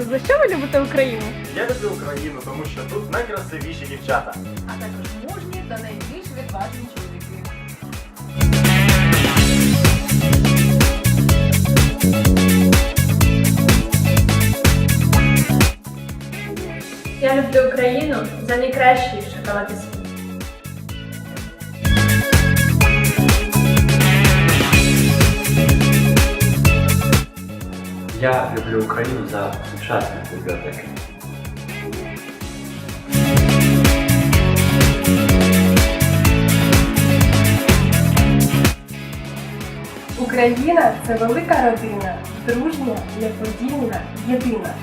за що ви любите Україну? Я люблю Україну, тому що тут найкрасивіші дівчата. а також мужні та найбільш відважні чоловіки. Я люблю Україну за найкращий шоколад із світу. Я люблю Україну за сучасні бібліотеки. Україна це велика родина, дружня, неподільна, єдина.